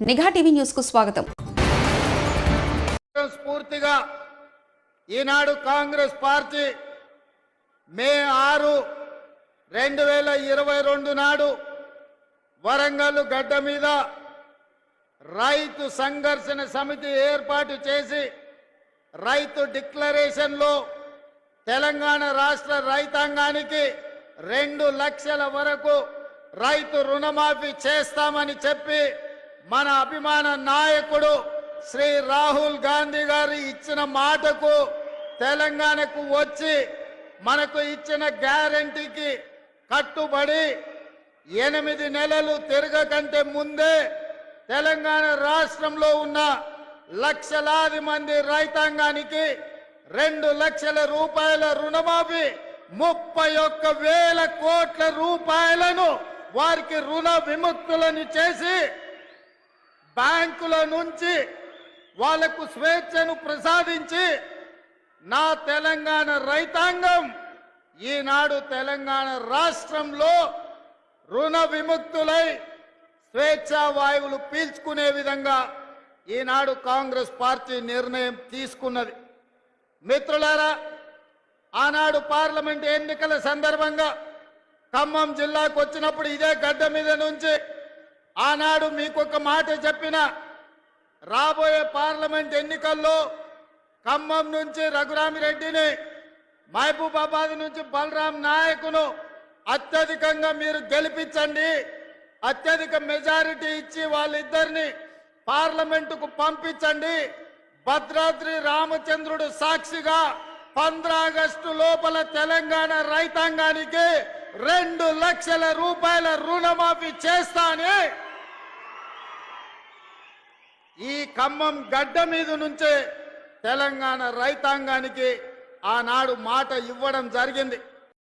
నిఘా టీవీ న్యూస్కు స్వాగతం. స్ఫూర్తిగా ఈనాడు కాంగ్రెస్ పార్టీ మే ఆరు రెండు వేల ఇరవై రెండు నాడు వరంగల్ గడ్డ మీద రైతు సంఘర్షణ సమితి ఏర్పాటు చేసి రైతు డిక్లరేషన్లో తెలంగాణ రాష్ట్ర రైతాంగానికి రెండు లక్షల వరకు రైతు రుణమాఫీ చేస్తామని చెప్పి మన అభిమాన నాయకుడు శ్రీ రాహుల్ గాంధీ గారు ఇచ్చిన మాటకు తెలంగాణకు వచ్చి మనకు ఇచ్చిన గ్యారంటీకి కట్టుబడి ఎనిమిది నెలలు తిరగకంటే ముందే తెలంగాణ రాష్ట్రంలో ఉన్న లక్షలాది మంది రైతాంగానికి రెండు లక్షల రూపాయల రుణమాఫీ ముప్పై ఒక్క వేల కోట్ల రూపాయలను వారికి రుణ విముక్తులను చేసి బ్యాంకుల నుంచి వాళ్ళకు స్వేచ్ఛను ప్రసాదించి నా తెలంగాణ రైతాంగం ఈనాడు తెలంగాణ రాష్ట్రంలో రుణ విముక్తులై స్వేచ్ఛా వాయువులు పీల్చుకునే విధంగా ఈనాడు కాంగ్రెస్ పార్టీ నిర్ణయం తీసుకున్నది. మిత్రులారా ఆనాడు పార్లమెంట్ ఎన్నికల సందర్భంగా ఖమ్మం జిల్లాకు వచ్చినప్పుడు ఇదే గడ్డ మీద నుంచి ఆనాడు మీకు ఒక మాట చెప్పిన రాబోయే పార్లమెంట్ ఎన్నికల్లో ఖమ్మం నుంచి రఘురామిరెడ్డిని మహబూబాబాద్ నుంచి బలరాం నాయకును అత్యధికంగా మీరు గెలిపించండి అత్యధిక మెజారిటీ ఇచ్చి వాళ్ళిద్దరిని పార్లమెంటుకు పంపించండి. భద్రాద్రి రామచంద్రుడు సాక్షిగా పంద్రా ఆగస్టు లోపల తెలంగాణ రైతాంగానికి రెండు లక్షల రూపాయల రుణమాఫీ చేస్తానే ఈ ఖమ్మం గడ్డ మీద నుంచే తెలంగాణ రైతాంగానికి ఆనాడు మాట ఇవ్వడం జరిగింది.